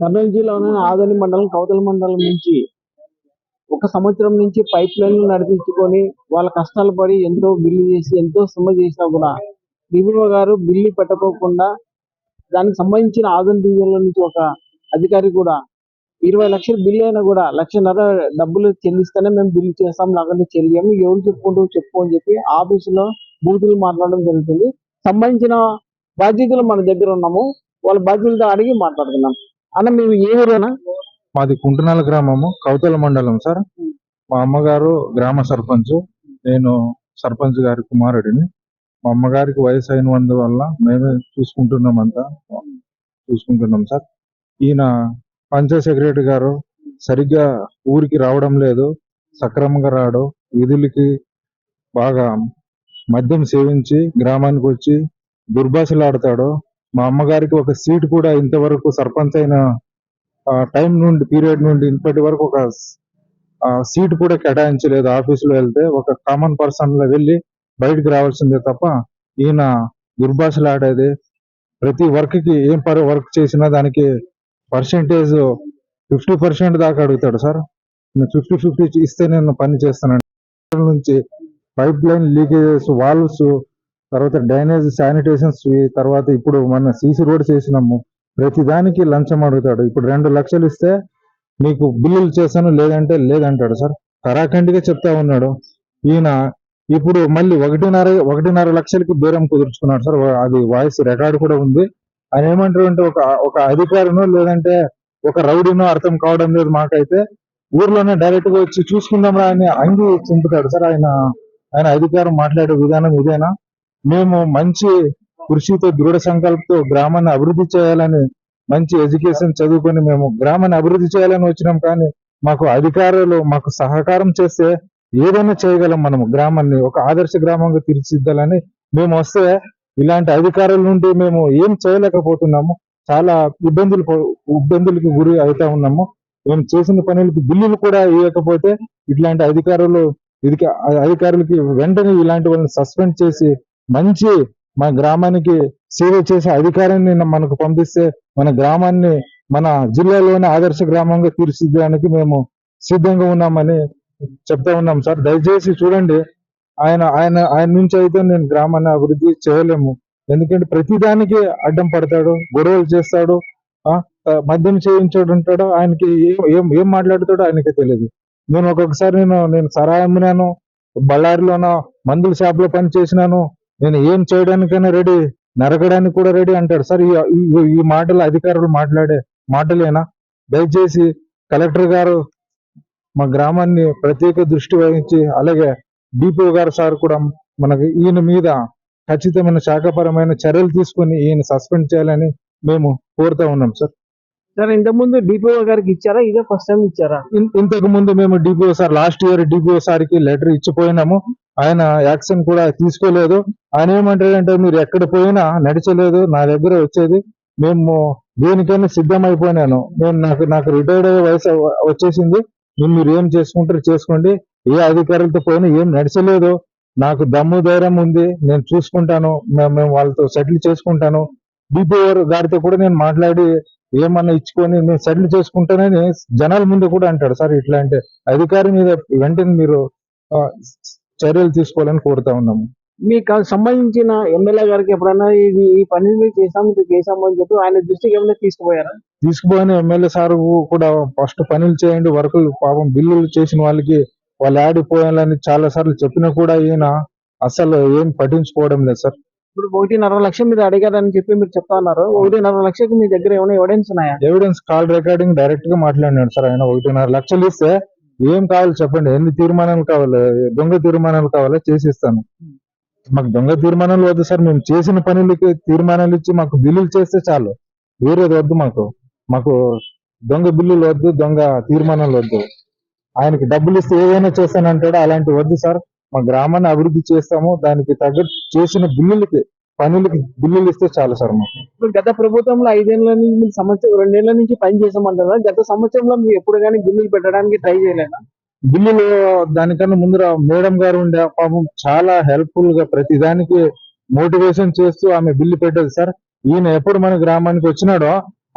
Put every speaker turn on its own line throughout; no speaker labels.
కర్నూలు జిల్లాలోని ఆదోని మండలం కౌతల మండలం నుంచి ఒక సంవత్సరం నుంచి పైప్ లైన్లు నడిపించుకొని వాళ్ళ కష్టాలు పడి ఎంతో బిల్లు చేసి ఎంతో శ్రమ చేసినా కూడా డిబిఓ గారు బిల్లు పెట్టకోకుండా దానికి సంబంధించిన ఆదోని డివిజన్లో నుంచి ఒక అధికారి కూడా ఇరవై లక్షల బిల్లు అయినా కూడా లక్షన్నర డబ్బులు చెల్లిస్తేనే మేము బిల్లు చేస్తాం లేకుంటే చెల్లియము. ఎవరు చెప్పుకుంటూ చెప్పు అని చెప్పి ఆఫీసులో బూతులు మాట్లాడడం జరుగుతుంది. సంబంధించిన బాధ్యతలు మన దగ్గర ఉన్నాము. వాళ్ళ బాధ్యతలతో అడిగి మాట్లాడుతున్నాం అన్న మేము ఏ ఊరేనా?
మాది కుంటనాల గ్రామము కౌతల మండలం సార్. మా అమ్మగారు గ్రామ సర్పంచ్ నేను సర్పంచ్ గారి కుమారుడిని. మా అమ్మగారికి వయసు అయినందువల్ల మేమే చూసుకుంటున్నాం అంతా చూసుకుంటున్నాం సార్. ఈయన పంచాయత్ సెక్రటరీ గారు సరిగ్గా ఊరికి రావడం లేదు సక్రమంగా రాడు. విధులకి బాగా మద్యం సేవించి గ్రామానికి వచ్చి దుర్భాషలాడతాడు. మా అమ్మగారికి ఒక సీట్ కూడా ఇంతవరకు సర్పంచ్ అయిన టైం నుండి పీరియడ్ నుండి ఇప్పటి వరకు ఒక సీట్ కూడా కేటాయించలేదు. ఆఫీసులో వెళ్తే ఒక కామన్ పర్సన్లో వెళ్ళి బయటికి రావాల్సిందే తప్ప ఈయన దుర్భాషలాడేది ప్రతి వర్క్కి ఏం పర్ వర్క్ చేసినా దానికి పర్సెంటేజ్ ఫిఫ్టీ పర్సెంట్ దాకా అడుగుతాడు సార్. నేను ఫిఫ్టీ ఫిఫ్టీ ఇస్తే నేను పని చేస్తాను నుంచి పైప్ లైన్ లీకేజెస్ వాల్వ్స్ తర్వాత డ్రైనేజ్ శానిటేషన్స్ తర్వాత ఇప్పుడు మన సీసీ రోడ్ చేసినాము. ప్రతి దానికి లంచం అడుగుతాడు. ఇప్పుడు రెండు లక్షలు ఇస్తే నీకు బిల్లులు చేశాను లేదంటే లేదంటాడు సార్. కరాఖండిగా చెప్తా ఉన్నాడు. ఈయన ఇప్పుడు మళ్ళీ ఒకటిన్నర ఒకటిన్నర లక్షలకి బేరం కుదుర్చుకున్నాడు సార్. అది వాయిస్ రికార్డు కూడా ఉంది. ఆయన ఏమంటారు అంటే ఒక ఒక అధికారినో లేదంటే ఒక రౌడీనో అర్థం కావడం లేదు మాకైతే. ఊర్లోనే డైరెక్ట్గా వచ్చి చూసుకుందాం రా అని అంగి చింపుతాడు సార్. ఆయన ఆయన అధికారం మాట్లాడే విధానం ఇదేనా? మేము మంచి కృషితో దృఢ సంకల్పంతో గ్రామాన్ని అభివృద్ధి చేయాలని మంచి ఎడ్యుకేషన్ చదువుకొని మేము గ్రామాన్ని అభివృద్ధి చేయాలని వచ్చినాం. కానీ మాకు అధికారులు మాకు సహకారం చేస్తే ఏదైనా చేయగలం మనము గ్రామాన్ని. ఒక ఆదర్శ గ్రామంగా తీర్చిదిద్దాలని మేము వస్తే ఇలాంటి అధికారుల నుండి మేము ఏం చేయలేకపోతున్నాము. చాలా ఇబ్బందులు ఇబ్బందులకి గురి అవుతా ఉన్నాము. మేము చేసిన పనులకి బిల్లులు కూడా ఇవ్వకపోతే ఇట్లాంటి అధికారులు ఇది అధికారులకి వెంటనే ఇలాంటి వాళ్ళని సస్పెండ్ చేసి మంచి మా గ్రామానికి సేవ చేసే అధికారాన్ని మనకు పంపిస్తే మన గ్రామాన్ని మన జిల్లాలోనే ఆదర్శ గ్రామంగా తీర్చిదిద్దడానికి మేము సిద్ధంగా ఉన్నామని చెప్తా ఉన్నాం సార్. దయచేసి చూడండి ఆయన ఆయన ఆయన నుంచి అయితే నేను గ్రామాన్ని అభివృద్ధి చేయలేము. ఎందుకంటే ప్రతిదానికి అడ్డం పడతాడు గొడవలు చేస్తాడు మద్యం చేయించాడు ఉంటాడు ఆయనకి ఏం ఏం ఏం మాట్లాడుతాడో ఆయనకి తెలియదు. నేను ఒక్కొక్కసారి నేను నేను సరాయి అమ్మినాను బళ్ళారిలోనో మందుల షాప్లో పని చేసినాను నేను ఏం చేయడానికైనా రెడీ నరకడానికి కూడా రెడీ అంటాడు. సార్ ఈ మాటలు అధికారులు మాట్లాడే మాటలేనా? దయచేసి కలెక్టర్ గారు మా గ్రామాన్ని ప్రత్యేక దృష్టి వహించి అలాగే డిపిఓ గారు సార్ కూడా మనకి ఈయన మీద ఖచ్చితమైన శాఖపరమైన చర్యలు తీసుకొని ఈయన సస్పెండ్ చేయాలని మేము కోరుతా ఉన్నాం సార్.
సార్ ఇంతకుముందు డిపిఓ గారికి ఇచ్చారా? ఇదే ఫస్ట్ టైం ఇచ్చారా?
ఇంతకు ముందు మేము DPO sir last year DPO సార్కి లెటర్ ఇచ్చిపోయినాము. ఆయన యాక్షన్ కూడా తీసుకోలేదు. ఆయన ఏమంటాడంటే మీరు ఎక్కడ పోయినా నడిచలేదు నా దగ్గర వచ్చేది. మేము దేనికైనా సిద్ధం అయిపోయినాను నేను నాకు నాకు రిటైర్డ్ అయ్యే వయసు వచ్చేసింది. నేను మీరు ఏం చేసుకుంటారు చేసుకోండి. ఏ అధికారులతో పోయినా ఏం నడిచలేదు. నాకు దమ్ము ధైర్యం ఉంది. నేను చూసుకుంటాను. మేము వాళ్ళతో సెటిల్ చేసుకుంటాను. డిపిఓ గారితో కూడా నేను మాట్లాడి ఏమన్నా ఇచ్చుకొని నేను సెటిల్ చేసుకుంటానని జనాల ముందు కూడా అంటాడు. సార్ ఇట్లా అంటే అధికారి మీద వెంటనే మీరు చర్యలు తీసుకోవాలని కోరుతా ఉన్నాము.
మీకు సంబంధించిన ఎమ్మెల్యే గారికి ఎప్పుడైనా ఇది ఈ పని మీరు చేసాము ఇది చేసాము అని చెప్పి ఆయన దృష్టికి ఏమైనా తీసుకుపోయారా?
తీసుకుపోయిన ఎమ్మెల్యే సార్ కూడా ఫస్ట్ పనులు చేయండి వర్కులు పాపం బిల్లులు చేసిన వాళ్ళకి వాళ్ళు ఆడిపోయాలని చాలా సార్లు చెప్పినా కూడా ఈయన అసలు ఏం పట్టించుకోవడం లేదు సార్.
ఇప్పుడు ఒకటిన్నర లక్షలు మీరు అడిగారని చెప్పి మీరు చెప్తా ఉన్నారు. ఒకటిన్నర లక్షకి మీ దగ్గర ఏమైనా ఎవిడెన్స్ ఉన్నాయా?
ఎవిడెన్స్ కాల్ రికార్డింగ్ డైరెక్ట్గా మాట్లాడినాడు సార్ ఆయన. ఒకటిన్నర లక్షలు ఇస్తే ఏం కావాలి చెప్పండి? ఎన్ని తీర్మానాలు కావాలి? దొంగ తీర్మానాలు కావాలో? చేసిస్తాను. మాకు దొంగ తీర్మానాలు వద్దు సార్. మేము చేసిన పనులకి తీర్మానాలు ఇచ్చి మాకు బిల్లులు చేస్తే చాలు. వేరేది వద్దు మాకు. మాకు దొంగ బిల్లులు వద్దు దొంగ తీర్మానాలు వద్దు. ఆయనకి డబ్బులు ఇస్తే ఏదైనా చేస్తానంటాడో. అలాంటి వద్దు సార్. మా గ్రామాన్ని అభివృద్ధి చేస్తాము. దానికి తగ్గట్టు చేసిన బిల్లులకి పనులకి బిల్లులు ఇస్తే చాలు సార్ మాకు.
ఇప్పుడు గత ప్రభుత్వంలో ఐదేళ్ళ నుంచి సంవత్సరం రెండేళ్ళ నుంచి పని చేసామంటారా గత సంవత్సరంలో మీరు ఎప్పుడు కానీ బిల్లులు పెట్టడానికి ట్రై చేయలేదా?
బిల్లులు దానికన్నా ముందర మేడం గారు ఉండే పాపం చాలా హెల్ప్ఫుల్గా ప్రతి దానికి మోటివేషన్ చేస్తూ ఆమె బిల్లు పెట్టేది సార్. ఈయన ఎప్పుడు మన గ్రామానికి వచ్చినాడో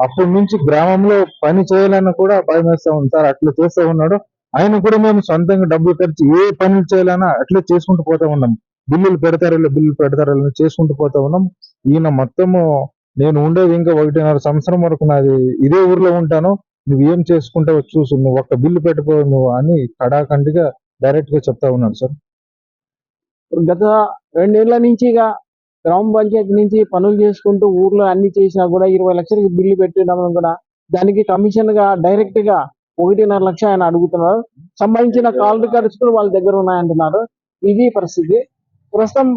అప్పటి నుంచి గ్రామంలో పని చేయాలన్నా కూడా భయం వేస్తా ఉంది సార్. అట్లా చేస్తా ఉన్నాడు. ఆయన కూడా మేము సొంతంగా డబ్బులు ఖర్చు ఏ పనులు చేయాలన్నా అట్లా చేసుకుంటూ పోతా ఉన్నాం. బిల్లులు పెడతారు బిల్లులు పెడతారు చేసుకుంటూ పోతా ఉన్నాం. ఈయన మొత్తము నేను ఉండేది ఇంకా ఒకటిన్నర సంవత్సరం వరకు నాది ఇదే ఊర్లో ఉంటాను. నువ్వు ఏం చేసుకుంటావో చూసు. నువ్వు ఒక్క బిల్లు పెట్టుకో నువ్వు అని కడాఖండిగా డైరెక్ట్గా చెప్తా ఉన్నాడు సార్.
గత రెండేళ్ళ నుంచి ఇక గ్రామ పంచాయతీ నుంచి పనులు చేసుకుంటూ ఊర్లో అన్ని చేసినా కూడా ఇరవై లక్షలకి బిల్లు పెట్టడం కూడా దానికి కమిషన్గా డైరెక్ట్గా ఒకటిన్నర లక్ష ఆయన అడుగుతున్నారు. సంబంధించిన కాల్ రికార్డ్స్ కూడా వాళ్ళ దగ్గర ఉన్నాయంటున్నారు. ఇది పరిస్థితి. ప్రస్తుతం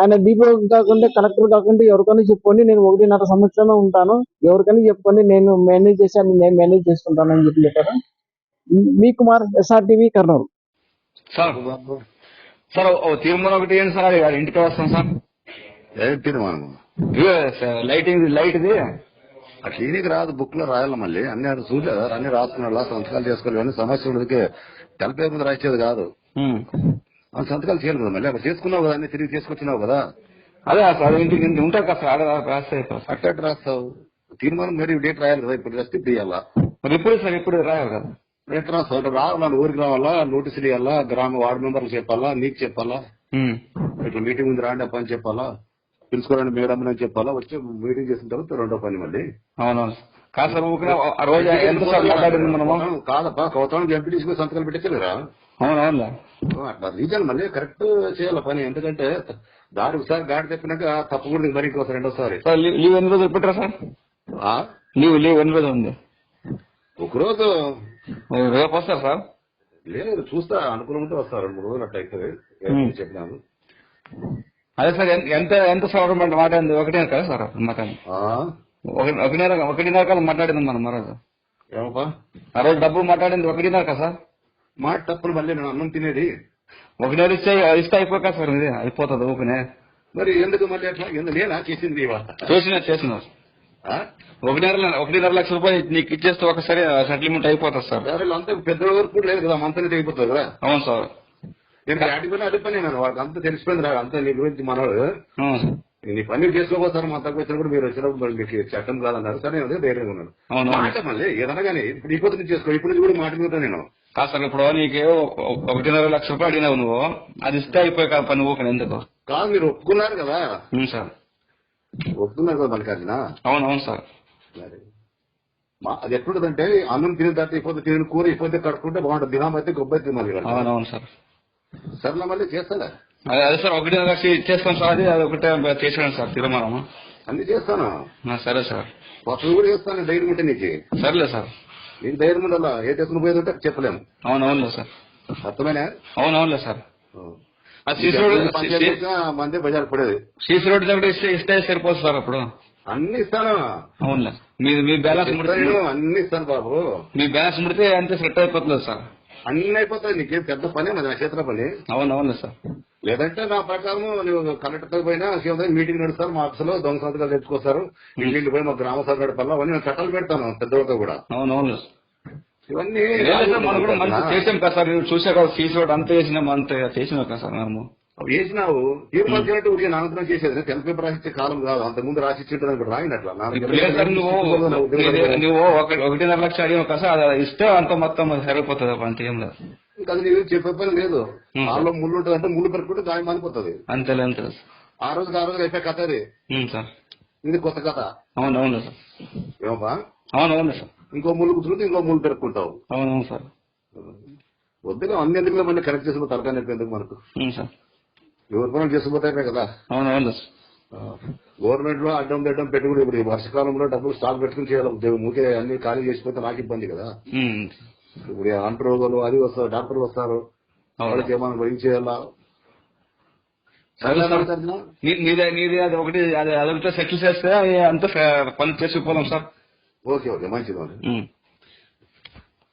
ఆయన డిపో కాకుండా కలెక్టర్ కాకుండా ఎవరికైనా చెప్పుకోండి నేను ఒకటిన్నర సంవత్సరమే ఉంటాను. ఎవరికైనా చెప్పుకోండి నేను మేనేజ్ చేశాను నేను మేనేజ్ చేసుకుంటాను అని చెప్పి చెప్పారు. మీ Kumar SRTV Kurnool.
Sir sir ఓ తీర్మానం ఒకటి ఏంటి సార్ అది ఇంటికి వస్తాం సార్.
ఏం తీర్మానం?
లైటింగ్ లైట్ ఇది
ఆ క్లినిక్ రాదు బుక్లో రాయాలి మళ్ళీ. అన్ని ఆడ చూడలేదు అన్ని రాసుకున్నా సంతకాలు చేసుకోవాలి ఇవన్నీ సమస్య తెలపే ముందు రాసేది కాదు. ఆ సంతకాలు చేయాలి కదా మళ్ళీ. అక్కడ చేసుకున్నావు కదా అన్ని తిరిగి తీసుకొచ్చినావు కదా.
అదే సార్ ఇంటికి ఇంటికి ఉంటారు కదా సార్ రాస్తే
అట్ట రాస్తావు? తీర్మానం మరి డేట్ రాయాలి కదా ఇప్పుడు రాస్తే ఇప్పుడు ఇవ్వాలా
మరి ఇప్పుడు సార్ ఇప్పుడు రాయాలి కదా?
డేట్ రాస్తావు రావాలి ఊరికి రావాలా నోటీసులు ఇవ్వాలా గ్రామ వార్డు మెంబర్లు చెప్పాలా నీకు చెప్పాలా. ఇట్లా మీటింగ్ ఉంది రాండి అప్ప అని చెప్పాలా? పిలుచుకోరండి మేడం అని చెప్పాలా? వచ్చి మీటింగ్ చేసిన తర్వాత రెండో పని మళ్ళీ.
అవునవును ఊరికే ఆ రోజు ఎంత సార్ మాట్లాడింది మనము?
కాదప్పా సంతకాలు పెట్టేసారా
అవునవునులే.
రీజన్ మళ్ళీ కరెక్ట్ చేయాలి పని. ఎందుకంటే దారి ఒకసారి గాడి తెప్పినాక తప్పకూడదు మరి ఇంకోసారి రెండోసారి.
సార్ లీవ్ ఎన్ని రోజులు పెట్టరా సార్?
ఆ?
లీవ్ లీవ్ ఎన్ని రోజులు ఉంది?
ఒకరోజు.
రేపు వస్తారు సార్?
లేదు చూస్తా. అనుకూలం ఉంటే వస్తారు రెండు మూడు రోజులు అట్లా అవుతుంది. చెప్పినాను.
అదే సార్ ఎంత- ఎంత సార్? మాట్లాడింది ఒకటే కదా సార్? ఒకటి ఒకటిన్నర ఒకటిన్నర కాలం మాట్లాడింది మనం మరోజు.
ఏమప్పా?
ఆ రోజు డబ్బు మాట్లాడింది ఒకటిన్నర కదా సార్.
మాట తప్పులు మళ్ళీ నేను అన్నం తినేది.
ఒకటిన్నర ఇస్తే ఇస్తే అయిపోక సార్ ఇది అయిపోతుంది ఊపినే
మరి ఎందుకు మళ్ళీ అట్లా? ఎందుకు నేనా చేసింది ఇవాళ?
చేసిన చేసిన.
ఆ?
ఒకటిన్నర ఒకటిన్నర లక్ష రూపాయలు నీకు ఇచ్చేస్తే ఒకసారి సెటిల్మెంట్ అయిపోతుంది సార్.
సరే అంతా పెద్ద వరకు కూడా లేదు కదా మంతనే అయిపోతుంది కదా.
అవును సార్.
నేను ఆడికి పోయినా అదే పని నేను వాళ్ళకి అంతా తెలిసిపోయింది నాకు అంతా నీ గురించి మనవాడు
అవును సార్.
నీ పని చేసుకోబోతారు మా తక్కువ వచ్చినప్పుడు మీరు వచ్చినప్పుడు మీకు చట్టం కాదన్నారు. సరే అదే ధైర్యంగా ఉన్నాను మాట మళ్ళీ ఏదన్నా కానీ ఇప్పుడు పొద్దు నుంచి చేసుకో ఇప్పుడు నుంచి కూడా మాట్లాడుతా నేను.
కాదు సార్ ఇప్పుడు నీకు ఒక- ఒకటిన్నర లక్ష రూపాయలు అడిగినావు నువ్వు. అది ఇస్తే అయిపోయి కదా పని ఊపిన ఎందుకు?
కాదు మీరు ఒప్పుకున్నారు కదా.
సార్.
ఒప్పుకున్నారు కదా మల్లికార్జున
అవును అవును సార్.
అది ఎట్లుంటదంటే అన్నం తిని దాటి అయిపోతే తిని కూర అయిపోతే కడుక్కుంటే బాగుంటుంది. దినం అయితే గొప్ప అయితే మళ్ళీ
అవును అవును సార్.
సరేనా మళ్ళీ చేస్తాను
అదే అదే సార్ ఒకటిన్నర లక్ష ఇచ్చేస్తాం సార్ అది అది ఒకటే చేసాను సార్ తీర్మానం
అన్ని చేస్తాను.
సరే సార్.
కొత్తవి కూడా చేస్తాను ధైర్యం ఉంటే నీకు.
సర్లే సార్.
నీకు ధైర్యం ఉండాలా? ఏ చేసుకుని పోయేది ఉంటే చెప్పలేము.
అవును అవునులే సార్.
అర్థమేనా?
అవును అవునులే సార్. సీసీ రోడ్
మందే బజార్ పడేది.
సీసీ రోడ్ దగ్గర ఇస్తే ఇస్తే సరిపోతుంది సార్ అప్పుడు.
అన్ని ఇస్తాను.
అవునులే. మీ మీ బ్యాలెన్స్
అన్ని ఇస్తాను బాబు.
మీ బ్యాలెన్స్ ముడితే అంతే సెట్ అయిపోతుంది సార్.
అన్ని అయిపోతాయి నీకేం పెద్ద పని మరి నా చేతిలో పని.
అవును అవునులే సార్.
లేదంటే నా ప్రకారం నువ్వు కలెక్టర్ పోయినా సీఎం మీటింగ్ నడుస్తారు మా ఆఫీసులో దొంగ సంతకాలు తెచ్చుకొస్తారు ఇంటింటి పోయి మా గ్రామ సభ నడపాలా అవన్నీ నేను చట్టాలు పెడతాను పెద్దవాళ్ళతో కూడా.
అవును అవును
ఇవన్నీ
మనం కూడా మంచి చేసాం కదా సార్ చూసా కదా సీసీ రోడ్ అంతా చేసినాం అంత చేసినాం కదా సార్ మనము.
వేసినావు తీర్మానం ఊరికే నామకరణం చేసేది. తెల్ల పేపర్ రాసిచ్చే కాలం కాదు. అంతకుముందు రాసిచ్చింటే ఇప్పుడు రాయినట్లా
నువ్వు నువ్వు- నువ్వు ఒక- ఒకటిన్నర లక్ష అడిగినావు కదా ఇస్తే అంత మొత్తం సరిపోతుంది అంత ఏం లేదు.
ఇంకా అది నీకు చెప్పే పని లేదు. వాళ్ళలో ముళ్ళు ఉంటుంది అంటే ముళ్ళు పెట్టుకుంటే గాయం మానిపోతుంది.
అంతేలే అంతే
ఆ రోజుకి ఆ రోజు అయిపోయే కథ అది. ఇది కొత్త కథ.
అవును అవును సార్.
ఏమప్పా
అవును అవును సార్.
ఇంకో ముళ్ళు కుదురుతుంది ఇంకో ముళ్ళు పెట్టుకుంటావు
అవును అవును సార్.
వద్దుగా అన్ని ఎందుకు మళ్ళీ కరెక్ట్ చేసుకుని నొప్పి ఎందుకు మనకు? ఎవరి పనులు చేసుకుపోతాయి కదా?
అవును అవును సార్.
గవర్నమెంట్లో అడ్డం తిడ్డం పెట్టుకుని ఇప్పుడు వర్షకాలంలో డబ్బులు స్టాక్ పెట్టుకుని చేయాలి. ఉద్యోగం ఊరికే అన్ని ఖాళీ చేసిపోతే నాకు ఇబ్బంది కదా. ఇప్పుడు ఈ అంటు రోగులు అది వస్తారు డాక్టర్లు వస్తారు. వాళ్ళకి ఏమైనా భయం చేయాలా
నీదే నీది అది ఒకటి అది అదొకటి సెటిల్ చేస్తే అంతా పని చేసి పోదాం సార్.
ఓకే ఓకే మంచిది.